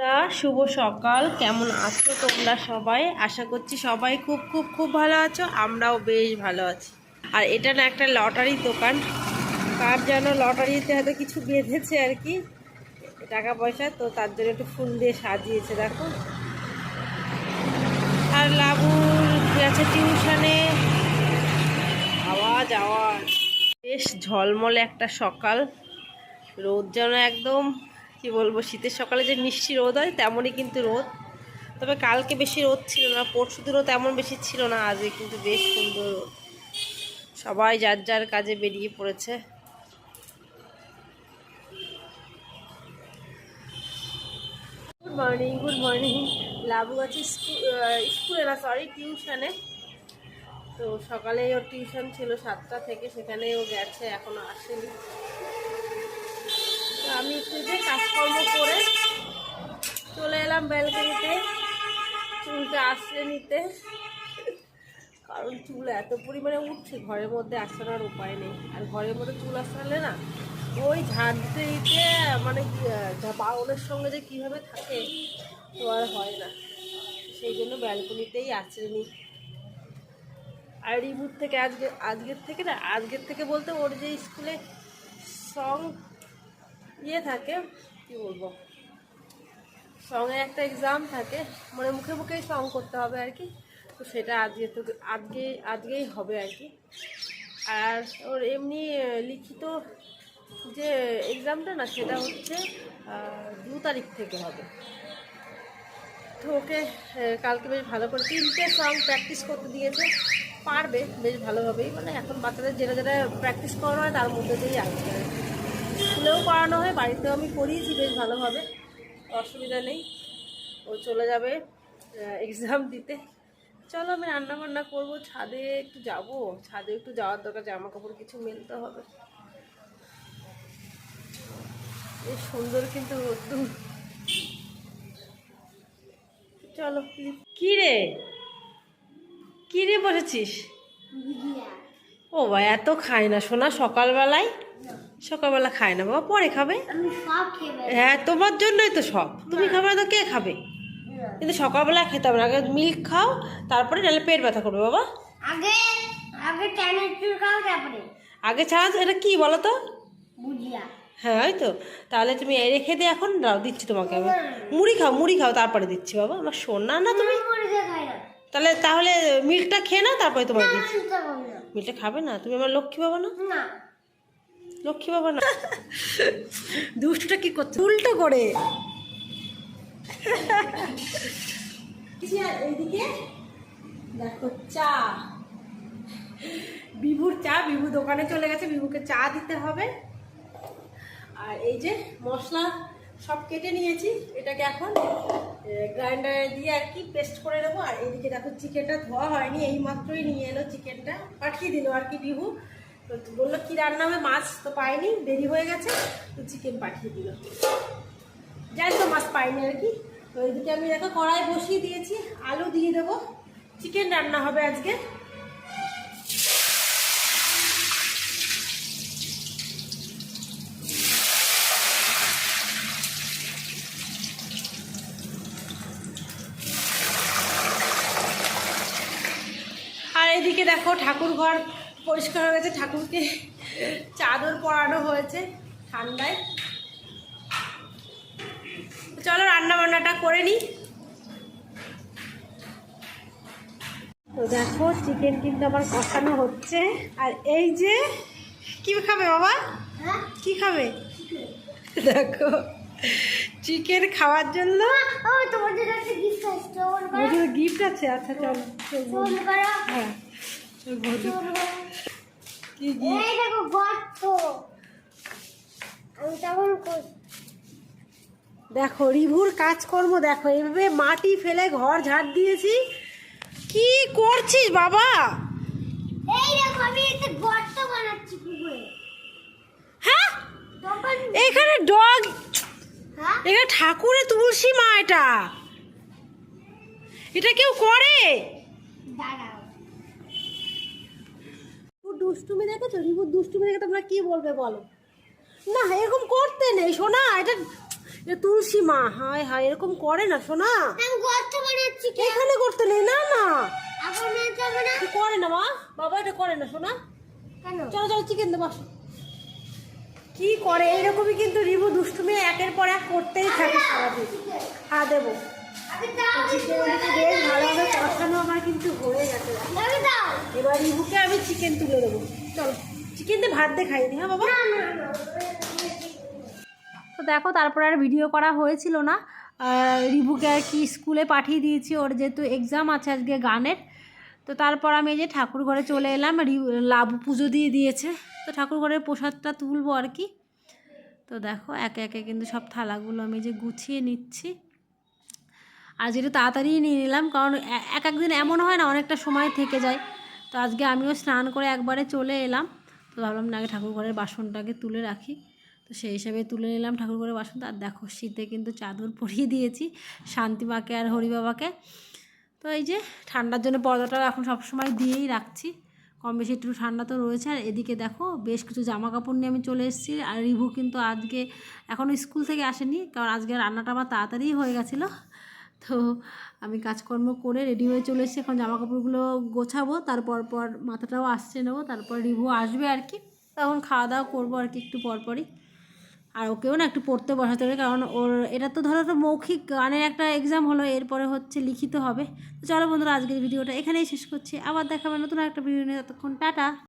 বন্ধুরা, শুভ সকাল। কেমন আছো তোমরা সবাই? আশা করছি সবাই খুব খুব খুব ভালো আছো। আমরাও বেশ ভালো আছি। আর এটা না একটা লটারি দোকান। কার যেন লটারিতে হয়তো কিছু বেঁধেছে আর কি। টাকা পয়সা, তো তার জন্য একটু ফুল দিয়ে সাজিয়েছে, দেখো। আর লাবুর গেছে টিউশনে? আওয়াজ আওয়াজ। বেশ ঝলমলে একটা সকাল। রোদ যেন একদম কি বলব, শীতের সকালে যে মিষ্টি রোদ হয়, তেমনই কিন্তু রোদ। তবে কালকে বেশি রোদ ছিল না পরশু দিনও তেমন বেশি ছিল না, আজকে কিন্তু বেশ সুন্দর রোদ। সবাই যার যার কাজে বেরিয়ে পড়েছে। Good morning good morning Labu আছে স্কুলে না সরি টিউশনে তো সকালে ওর টিউশন ছিল সাতটা থেকে, সেখানে ও গেছে, এখনও আসেনি। আমি একটু যে কাজকর্ম করে চলে এলাম ব্যালকনিতে, চুলটা আসলে নিতে। কারণ চুল এত পরিমাণে উঠছে, ঘরের মধ্যে আসানোর উপায় নেই। আর ঘরের মধ্যে চুল আসালে না, ওই ঝাড় দিতে মানে বাউলের সঙ্গে যে কীভাবে থাকে, তো আর হয় না। সেই জন্য ব্যালকনিতেই আছড়ে নিই। আর রিভুর থেকে আজকে, আজকের থেকে না, আজকের থেকে বলতে ওর যে স্কুলে সং ইয়ে থাকে, কি বলব? সঙ্গে একটা এক্সাম থাকে মানে মুখে মুখেই সং করতে হবে আর কি। তো সেটা আজকে তো আজকে, আজকেই হবে আর কি। আর ওর এমনি লিখিত যে এক্সামটা না, সেটা হচ্ছে দু তারিখ থেকে হবে। তো ওকে কালকে বেশ ভালো করে তিনটে সং প্র্যাকটিস করতে দিয়েছে। পারবে বেশ ভালোভাবেই মানে এখন বাচ্চাদের যেটা যেটা প্র্যাকটিস করা হয়, তার মধ্যে দিয়েই আসবে। স্কুলেও করানো হয় বাড়িতেও আমি পড়িয়েছি বেশ ভালোভাবে অসুবিধা নেই। ও চলে যাবে এক্সাম দিতে। চলো আমি রান্না বান্না করব ছাদে একটু যাব। ছাদে একটু যাওয়ার দরকার জামা কাপড় কিছু মেলতে হবে। বেশ সুন্দর কিন্তু রোদ্দুর। চলো কি রে? কি রে বসেছিস? ও বা এত খায় না সোনা সকালবেলায় সকালবেলা খায় না বাবা পরে খাবে। হ্যাঁ তোমার জন্যই তো সব। তুমি খাবে না তো কে খাবে? কিন্তু সকালবেলা খেতে হবে না। আগে মিল্ক খাও তারপরে নাহলে পেট ব্যথা করবে বাবা। আগে আগে চাইনিজ খাও তারপরে। আগে ছাড়া এটা কি বলো তো? বুঝিয়া হ্যাঁ ওই তো। তাহলে তুমি রেখে দিয়ে এখন দাও দিচ্ছি তোমাকে আমি। মুড়ি খাও মুড়ি খাও তারপরে দিচ্ছি বাবা। আমার সোনা না তুমি? না তাহলে তাহলে মিল্কটা খেয়ে নাও তারপরে তোমাকে দিচ্ছি। না। মিল্কটা খাবে না? তুমি আমার লক্ষ্মী বাবা না? না। লক্ষ্মী বাবা না। দুষ্টটা কি করছে? উল্টো করে এইদিকে? দেখো চা। বিভুর চা বিভু দোকানে চলে গেছে বিভুকে চা দিতে হবে। আর এই যে মশলা সব কেটে নিয়েছি এটাকে এখন গ্রাইন্ডারে দিয়ে আর কি পেস্ট করে নেব। আর এইদিকে দেখো চিকেনটা ধোয়া হয়নি এই মাত্রই নিয়ে এলো চিকেনটা পাঠিয়ে দিল আর কি বিভু। তো বলল, কি রান্না হবে? মাছ তো পাইনি, দেরি হয়ে গেছে, তো চিকেন পাঠিয়ে দিল। যাই তো, মাছ পাইনি আর কি। তো এইদিকে আমি দেখো, কড়াই বসিয়ে দিয়েছি, আলু দিয়ে দেবো। চিকেন রান্না হবে আজকে। আর এদিকে দেখো ঠাকুর ঘর পরিষ্কার হয়ে গেছে ঠাকুরকে চাদর পরানো হয়েছে ঠান্ডায়। চলো রান্না বান্নাটা করে নিই। তো দেখো চিকেন কিন্তু আমার কষানো হচ্ছে। আর এই যে কি খাবে বাবা? হ্যাঁ? কি খাবে? দেখো চিকেন খাওয়ার জন্য গিফট আছে আচ্ছা চলো হ্যাঁ। দেখো, রিভুর কাজকর্ম দেখো এইভাবে মাটি ফেলে ঘর ঝাড় দিয়েছি। কি করছিস বাবা? হ্যাঁ? এখানে ডগ এখানে ঠাকুরের তুলসী মা এটা। এটা কেউ করে? দাঁড়াও। দুষ্টুমি দেখেছ? রিভুর দুষ্টুমি দেখে তোমরা কি বলবে বলো? না এরকম করতে নেই শোনা এটা তুলসী মা হায় হায় এরকম করে না শোনা এখানে করতে নেই না না। করে না মা। বাবা এটা করে না শোনা চলো চলো চিকেন দেবো। কি করে? এইরকমই কিন্তু রিভু দুষ্টুমি একের পর এক করতেই থাকে সারাদিন। হ্যাঁ দেবো। এবার আমি চিকেন চলো চিকেন ভাত দিয়ে খাইনি হ্যাঁ তো দেখো, তারপরে আর ভিডিও করা হয়েছিল না। রিভুকে আর কি স্কুলে পাঠিয়ে দিয়েছি, ওর যেহেতু এক্সাম আছে আজকে গানের। তো তারপর আমি এই যে ঠাকুর ঘরে চলে এলাম লাবু পুজো দিয়ে দিয়েছে। তো ঠাকুর ঘরের প্রসাদটা তুলবো আর কি। তো দেখো, একে একে কিন্তু সব থালাগুলো আমি যে গুছিয়ে নিচ্ছি। আজ একটু তাড়াতাড়ি নিয়ে নিলাম, কারণ এক একদিন এমন হয় না, অনেকটা সময় থেকে যায়। তো আজকে আমিও স্নান করে একবারে চলে এলাম। তো ভাবলাম না, আগে ঠাকুর ঘরের বাসনটাকে তুলে রাখি। তো সেই হিসাবে তুলে নিলাম ঠাকুর ঘরের বাসনটা। আর দেখো, শীতে কিন্তু চাদর পরিয়ে দিয়েছি শান্তিমাকে আর হরি বাবাকে। তো এই যে, ঠান্ডার জন্য পর্দাটাও এখন সবসময় দিয়েই রাখছি। কম বেশি একটু ঠান্ডা তো রয়েছে। আর এদিকে দেখো, বেশ কিছু জামা কাপড় নিয়ে আমি চলে এসেছি। আর রিভু কিন্তু আজকে এখনও স্কুল থেকে আসেনি, কারণ আজকে রান্নাটা আমার তাড়াতাড়ি হয়ে গেছিল। তো আমি কাজকর্ম করে রেডি হয়ে চলে এসেছি। এখন জামা কাপড়গুলো গোছাবো, তারপর পর মাথাটাও আসছে নেব, তারপর রিভু আসবে আর কি। তখন খাওয়া দাওয়া করব আর কি একটু পরপরই আর ওকেও না একটু পড়তে বসাতে হবে, কারণ ওর এটা তো ধরো একটা মৌখিক গানের একটা এক্সাম হলো, এরপরে হচ্ছে লিখিত হবে। তো চলো বন্ধুরা, আজকের ভিডিওটা এখানেই শেষ করছি। আবার দেখাবে নতুন একটা ভিডিও নিয়ে, ততক্ষণ টাটা।